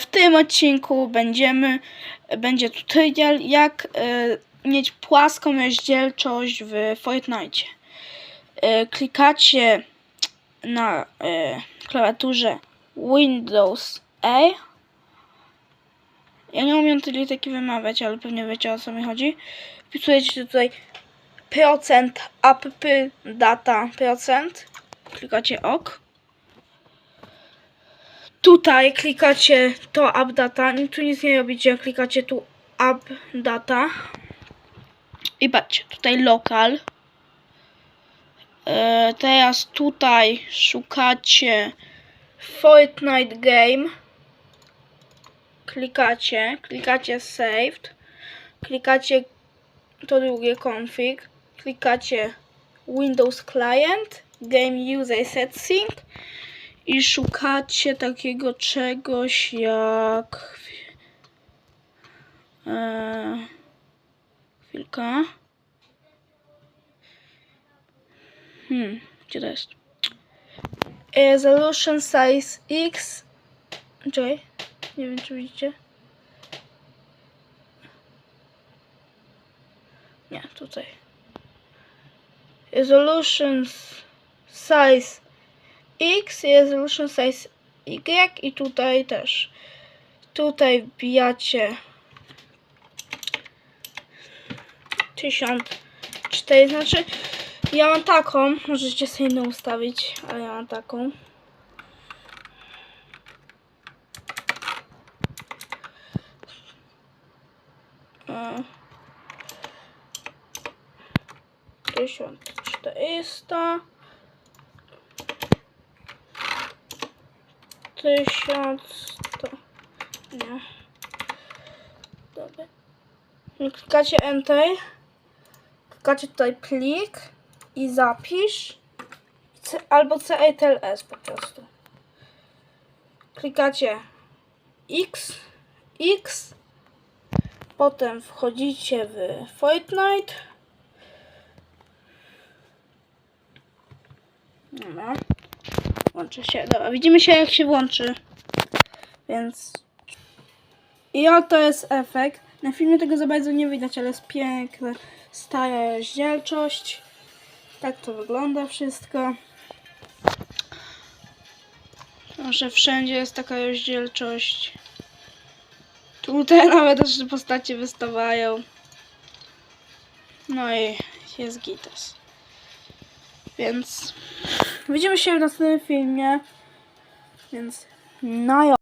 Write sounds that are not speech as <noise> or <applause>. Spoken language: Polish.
W tym odcinku będziemy, będzie tutorial jak e, mieć płaską rozdzielczość w Fortnite. E, klikacie na e, klawiaturze Windows A. Ja nie umiem tej taki wymawiać, ale pewnie wiecie o co mi chodzi. Wpisujecie tutaj procent app data procent. Klikacie OK. Tutaj klikacie to app data, nic tu nic nie robicie, klikacie tu app data i patrzcie, tutaj lokal. E, teraz tutaj szukacie Fortnite Game. Klikacie, klikacie saved, klikacie to drugie config, klikacie Windows Client, Game User Setting i szukacie takiego czegoś jak. Eee, chwilka. Hmm, gdzie to jest? Resolution size X. Czekaj, nie wiem czy widzicie. Nie, tutaj. Resolution size X, 1, 6 jest Y i tutaj też. Tutaj wbijacie 1004, znaczy ja mam taką, możecie sobie inną ustawić, ale ja mam taką. Tysiąc czterysta. 1100. Nie. Dobra. Klikacie Enter. Klikacie tutaj plik i zapisz. C, albo CTLS e, po prostu. Klikacie X, X. Potem wchodzicie w Fortnite. Dobra. Włączy się. Dobra, widzimy się jak się włączy. Więc. I oto jest efekt. Na filmie tego za bardzo nie widać, ale jest piękna, stara rozdzielczość. Tak to wygląda wszystko. Może wszędzie jest taka rozdzielczość. Tutaj <laughs> nawet też postacie wystawają. No i jest gitas. Więc widzimy się w następnym filmie. Więc no jo.